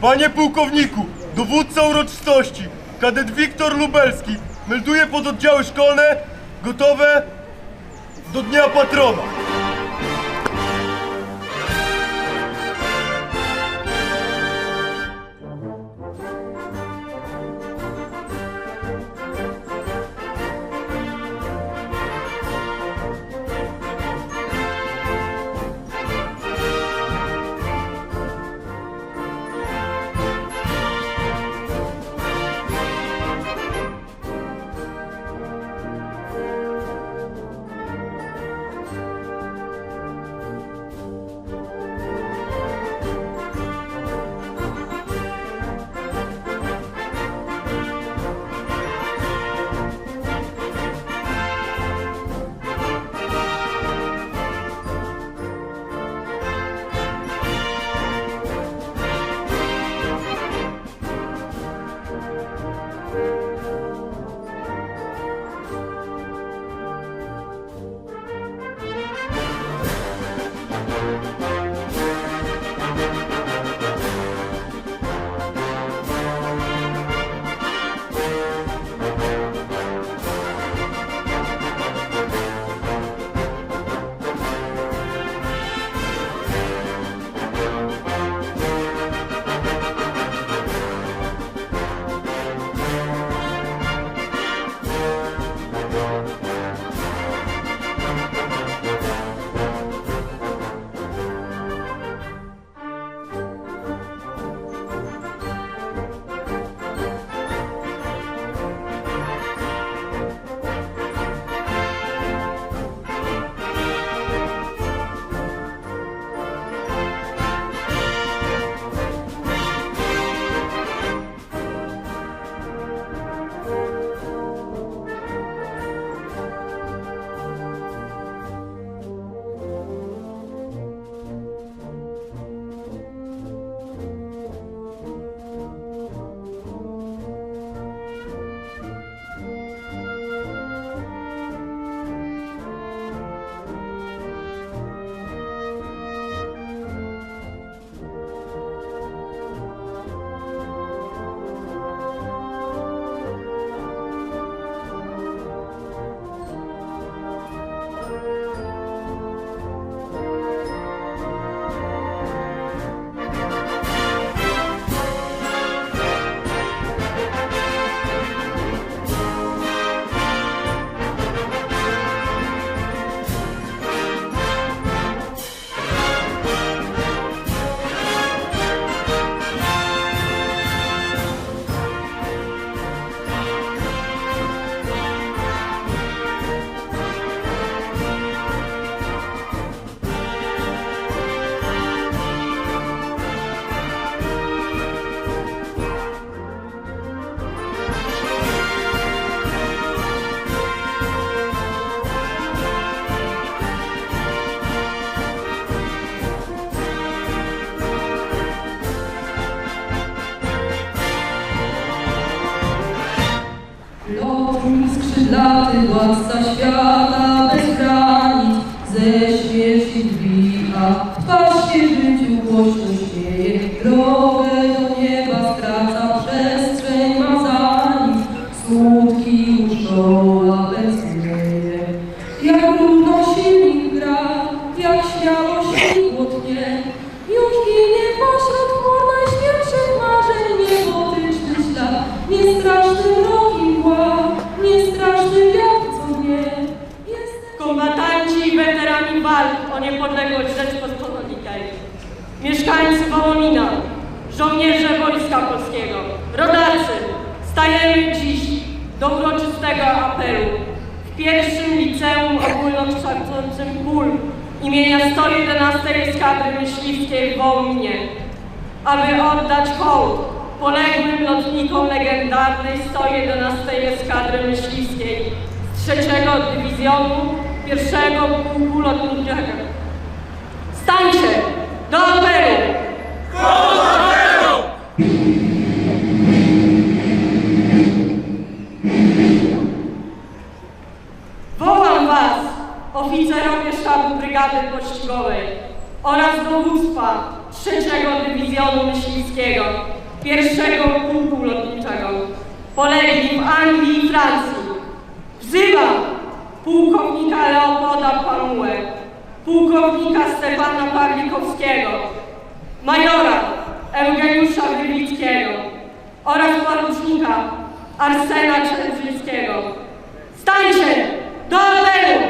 Panie pułkowniku, dowódca uroczystości, kadet Wiktor Lubelski, melduje pododdziały szkolne, gotowe do Dnia Patrona. Skrzydlaty, władca świata bez granic, ze śmierci dwija, twarz się życiu głośno śmieje, drogę Mieszkańcy Wołomina, żołnierze Wojska Polskiego, rodacy, stajemy dziś do uroczystego apelu. W pierwszym liceum ogólnokształcącym KUL imienia 111 Eskadry Myśliwskiej w Wołominie, aby oddać hołd poległym lotnikom legendarnej 111 Eskadry Myśliwskiej z 3 Dywizjonu pierwszego Pułku Lotniczego. Stańcie do apelu! Wołam Was, oficerowie sztabu Brygady Pościgowej oraz dowództwa trzeciego dywizjonu myśliwskiego, pierwszego pułku lotniczego. Polegli w Anglii i Francji. Wzywam pułkownika Leopolda Pamułę, pułkownika Stefana Pawlikowskiego, majora Eugeniusza Wybickiego oraz porucznika Arsena Czerżyńskiego. Stańcie do apelu!